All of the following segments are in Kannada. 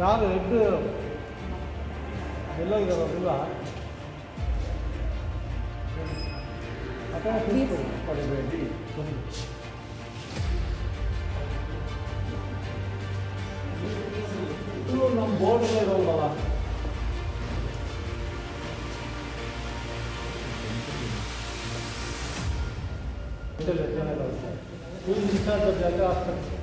ಯಾರು ಹೆಡ್ ಎಲ್ಲ ಇದಾರಲ್ಲ ಅಥವಾ ಪಡಿಬೇಡಿ ಇದು ನಮ್ಮ ಬೋರ್ಡ್ ಎಲ್ಲ ಇರೋಲ್ಲ ಯಾರು ಏ ಜಾಗ ಹೋಗ್ತೀರಾ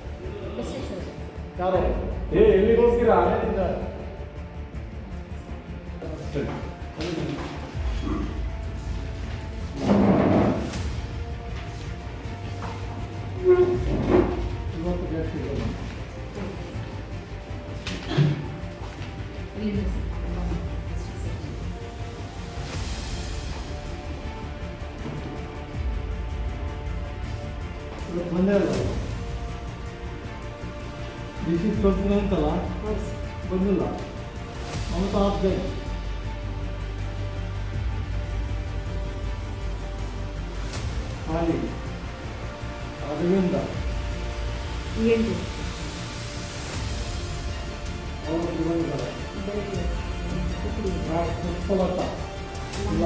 ಇವತ್ತು ಜಾಸ್ತಿ ಇದೆ. ಇವತ್ತು ಬಂದೇ ಅಲ್ಲ ಡಿ ಸಿ ಕಳ್ತೀನಿ ಅಂತಲ್ಲ ಬಂದಿಲ್ಲ ಮಮತಾ ಆಪ್ದೆ ಹಾಲಿ ಅರವಿಂದ ಅವರು ಬಂದಿದ್ದಾರೆ ಪುಷ್ಪಲತಾ ಇಲ್ಲ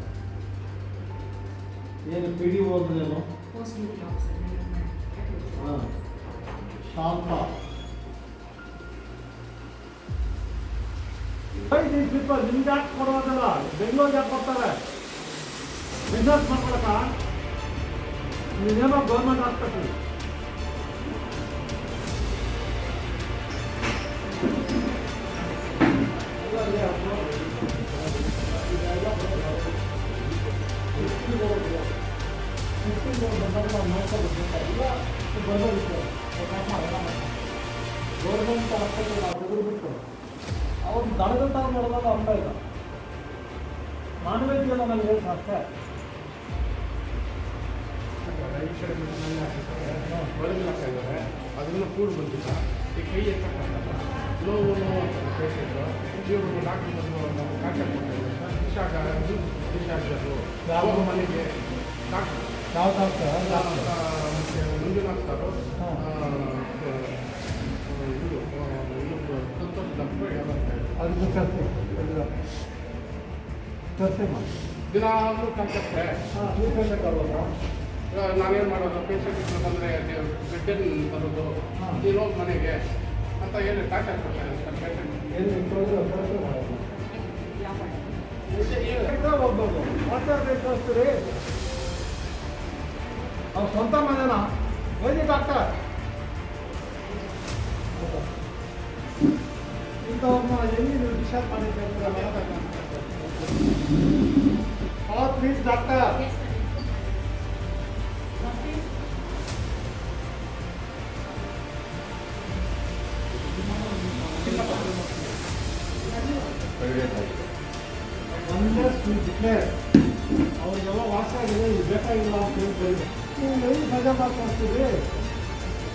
ಏನು ಪಿ ಡಿ ಓದ್ರೇನು ಹಾಂ. ಶಾಂತ. ಪೀಪಲ್ ನಿಮ್ಗೆ ಯಾಕೆ ಕೊಡೋದಲ್ಲ ಬೆಂಗಳೂರಿಗೆ ಯಾಕೆ ಕೊಡ್ತಾರೆ ಬಿಸ್ನೆಸ್ ಮಾಡ್ಕೊಳಕ ನೀವೇನೋ ಗೌರ್ಮೆಂಟ್ ಹಾಸ್ಪಿಟಲ್ ಅಂತ ಅವ್ರು ದಡಗಂತ ನೋಡಿದಾಗ ಅರ್ಥ ಇಲ್ಲ ನಾನ್ ವೆಜ್ ಎಲ್ಲ ನನಗೆ ಹೇಳಿ ಅಷ್ಟೇ ಅದನ್ನು ಕೂಡ ಬಂದಿಲ್ಲ ಈ ಕೈ ನೋವು ಅಂತ ಪೇಷಂಟು ಇವರು ಡಾಕ್ಟರ್ ಬಂದು ನಾವು ಕಾಂಟ್ಯಾಕ್ಟ್ ಮಾಡ್ತಾರೆ ಆಗೋದು ಡಿಸ್ಚಾರ್ಜ್ ಯಾವ ಮನೆಗೆ ಡಾಕ್ಟರ್ ಯಾವ ಡಾಕ್ಟರ್ ಮಂಜುನಾಥ್ ಸರು ಅದಕ್ಕೆ ಕರ್ಸಿ ಕರ್ಸಿ ಮಾಡಿ ದಿನಾಲೂ ಕಾಂಟ್ಯಾಕ್ಟೇ ಹಾಂ ನೀವು ಕರ್ಸಕ್ಕಾಗಲ್ಲ ನಾವೇನು ಮಾಡೋದು ಪೇಷಂಟ್ ಬಂದರೆ ಬ್ಲಡ್ ಬರೋದು. ನೀನು ಹೋಗಿ ಮನೆಗೆ ಅಂತ ಹೇಳಿ ಪೇಷಂಟ್ ಮಾಡೋದು ಹೋಗ್ಬೋದು ಮಾತಾಡ್ಬೇಕು ಕಳಿಸ್ತೀರಿ ಅವ್ರ ಸ್ವಂತ ಮನೆನಾ ಹೇಳಿ ಡಾಕ್ಟರ್ ಇಂಥವ್ರನ್ನ ಎಲ್ಲಿ ನೀವು ಡಿಸ್ಚಾರ್ಜ್ ಮಾಡಿದ್ದೀರ ಹಾಂ please doctor unless we declare ಅವ್ರಿಗೆಲ್ಲ ವಾಸ ಆಗಿದೆ ಇದು ಬೇಕಾಗಿಲ್ಲ ಅಂತ ಹೇಳ್ಬೋದು ನೀವು ಎಲ್ಲಿ ಮಜಾ ಮಾಡ್ಕೊಳ್ತೀವಿ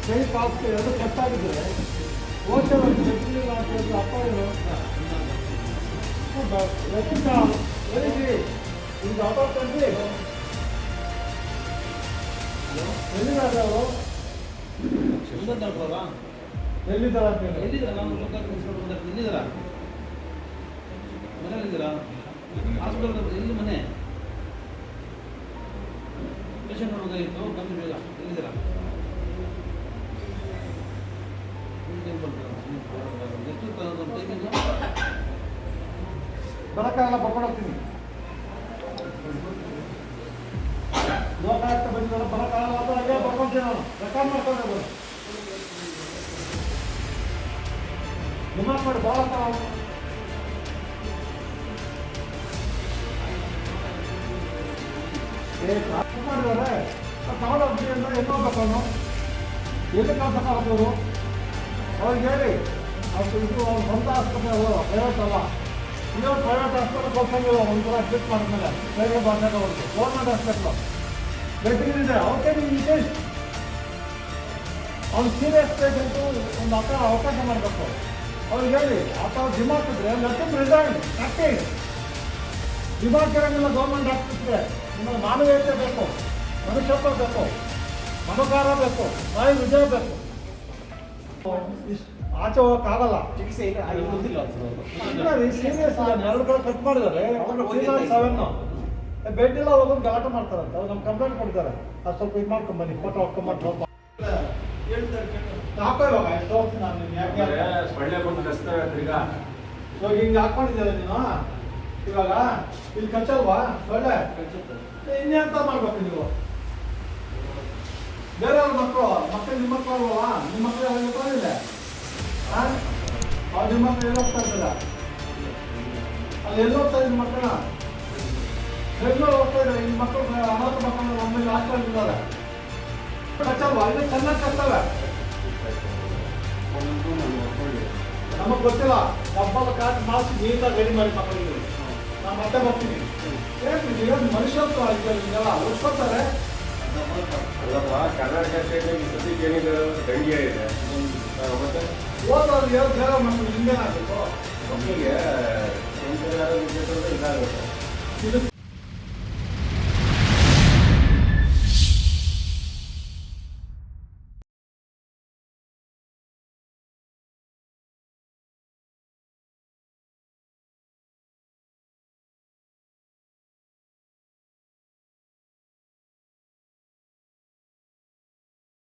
ಕೈ ಪಾಸ್ ಎರಡು ಕಟ್ಟಾಗಿದ್ರೆ ಎಲ್ಲಿದ್ದಾರೆ ಮನೇಲಿದ್ದೀರಾ ಹಾಸ್ಪಿಟಲ್ ಎಲ್ಲಿ ಮನೆ? ಪೇಷಂಟ್ ನೋಡೋದಾಗಿತ್ತು ಬೇಗ ಎಲ್ಲಿದ್ದೀರಾ ಎಲ್ಲಿ ಬರ್ತೀರಾ? ಎಷ್ಟು ಟೈಮಿಂಗು ಬರಕ್ಕಾಗಲ್ಲ ಬರ್ಕೊಡತ್ತೀನಿ ಲೋಕಾಯುಕ್ತ ಬಂದಿದ್ದಲ್ಲ ಬರಕ್ಕಾಗಲ್ಲ ಅಂತ ಹಾಗೆ ಬರ್ಕೊಳ್ತೀನಿ ನಾನು ರೆಕಾರ್ಡ್ ಮಾಡ್ಕೊಂಡೆ ಬರು ನಿಮ್ಮಕ್ಕೆ ಮಾಡಿ ಭಾಳ ಏ ಮಾಡಿದ್ದಾರೆ ಹಾಕೋನು ಎಲ್ಲಿ ಕೆಲಸ ಮಾಡ್ಬೋದು ಅವ್ರಿಗೆ ಹೇಳಿ ಅವ್ರು ಇದು ಅವ್ರ ಸ್ವಂತ ಆಸ್ಪತ್ರೆ ಅವರು ಪ್ರೈವೇಟ್ ಅಲ್ಲ. ಇನ್ನೂ ಪ್ರೈವೇಟ್ ಹಾಸ್ಪಿಟಲ್ ಕೊಡ್ಸಂಗಿಲ್ಲ ಒಂಥರ ಅಡ್ಮಿಟ್ ಮಾಡಿದ್ಮೇಲೆ ಬೇರೆ ಬಂದಾಗ ಅವ್ರಿಗೆ. ಗೌರ್ಮೆಂಟ್ ಹಾಸ್ಪಿಟ್ಲು ಬೆಡ್ಗಳಿದೆ ಅವಕ್ಕೆ ನೀವು ವಿಶೇಷ ಅವ್ನು ಸೀರಿಯಸ್ ಪೇಷೆಂಟು ಒಂದು ಅಕ್ಕ ಅವಕಾಶ ಮಾಡಬೇಕು. ಅವ್ರಿಗೆ ಹೇಳಿ ಆತ ಜಿಮ್ ಹಾಕಿದ್ರೆ ಲೆಕ್ಕ ರಿಸೈನ್ ಕಟ್ಟಿ ಜಿಮ್ ಇರೋಂಗಿಲ್ಲ ಗೌರ್ಮೆಂಟ್ ಹಾಕ್ತಿದ್ರೆ ನಿಮಗೆ ಮಾನವೀಯತೆ ಬೇಕು, ಮನುಷ್ಯತ್ವ ಬೇಕು ಮಮಕಾರ ಬೇಕು ತಾಯಿ ವಿಜಯ ಬೇಕು. ಇಷ್ಟ್ ಆಚೆ ಹೋಗಕ್ಕಾಗಲ್ಲ. ಚಿಕಿತ್ಸೆ ಇಲ್ಲ ಸೀರಿಯಸ್ ಕಟ್ ಮಾಡಿದ್ದಾರೆ. ಸೆವೆನ್? ಬೆಡ್ ಇಲ್ಲ ಹೋಗೋದು ಗಲಾಟೆ ಮಾಡ್ತಾರಂತ. ಅವ್ರು ನಮ್ಗೆ ಕಂಪ್ಲೇಂಟ್ ಕೊಡ್ತಾರೆ. ಅದು ಸ್ವಲ್ಪ ಇದು ಮಾಡ್ಕೊಂಡ್ ಬನ್ನಿ. ಫೋಟೋ ಹಾಕೊಂಬಂದು ಸ್ವಲ್ಪ ಹಾಕೋ ಇವಾಗ ಎಷ್ಟು ಹೋಗ್ತೀನಿ ನಾನು ನಿಮ್ಗೆ. ಯಾಕೆ? ಬಂದು ಈಗ. ಇವಾಗ ಹಿಂಗೆ ಹಾಕೊಂಡಿದ್ದೀರ ನೀನು? ಇವಾಗ ಇಲ್ಲಿ ಕಚ್ಚಲ್ವಾ? ಒಳ್ಳೆ. ಇನ್ನೆಂತ ಮಾಡ್ಬೇಕು ನೀವು? ಬೇರೆಯವ್ರ ಮಕ್ಕಳು ಮಕ್ಕಳು ನಿಮ್ಮ ಮಕ್ಕಳು ಅಲ್ವಾ? ನಿಮ್ಮ ಮಕ್ಕಳು ಯಾವಾಗ ಗೊತ್ತಾಗಿಲ್ಲ ಅವ್ರು ನಿಮ್ಮ ಮಕ್ಕಳು ಎಲ್ಲೋಗ್ತಾ ಇರ್ತೀರ ಅಲ್ಲಿ ಎಲ್ಲೋಗ್ತಾ ಇದ್ರು ಮಕ್ಕಳ? ಬೆಂಗಳೂರು ಹೋಗ್ತಾ ಇದ್ದಾರೆ. ನಿಮ್ಮ ಮಕ್ಕಳು ಅನಾಥ ಮಕ್ಕಳು ನಮ್ಮಲ್ಲಿ ಹಾಸ್ಟೆಲ್ ಇದ್ದಾರೆ ಕಚ್ಚಲ್ವ ಅಲ್ಲಿ ಚೆನ್ನಾಗಿ ಕಚ್ತವೆ ನಮಗೆ ಗೊತ್ತಿಲ್ಲ. ಹಬ್ಬದ ಕಾರ್ಡ್ ಮಾಡಿಸಿ ನೀಟಾಗಿ ರೆಡಿ ಮಾಡಿ ಮಕ್ಕಳಿಗೆ. ನಾನು ಮತ್ತೆ ಬರ್ತೀನಿ. ಏನು ಏನು ಮನುಷ್ಯತ್ವ ಇದೆಲ್ಲ ಉಳ್ಸ್ಕೊತಾರೆ ಅಲ್ಲಪ್ಪ ಕರ್ನಾಟಕ ಸ್ಟೇಟ್ ಈ ಸದ್ಯಕ್ಕೆ ಏನಿದೆ? ಗಂಡಿಯ ಇದೆ. ಆ, ಮತ್ತೆ? ಓದೋದು ಏನು ಬೇರೆ ಮಕ್ಕಳು ಆಗಬೇಕು ಮಕ್ಕಳಿಗೆ ಇದಾಗುತ್ತೆ. ಇದು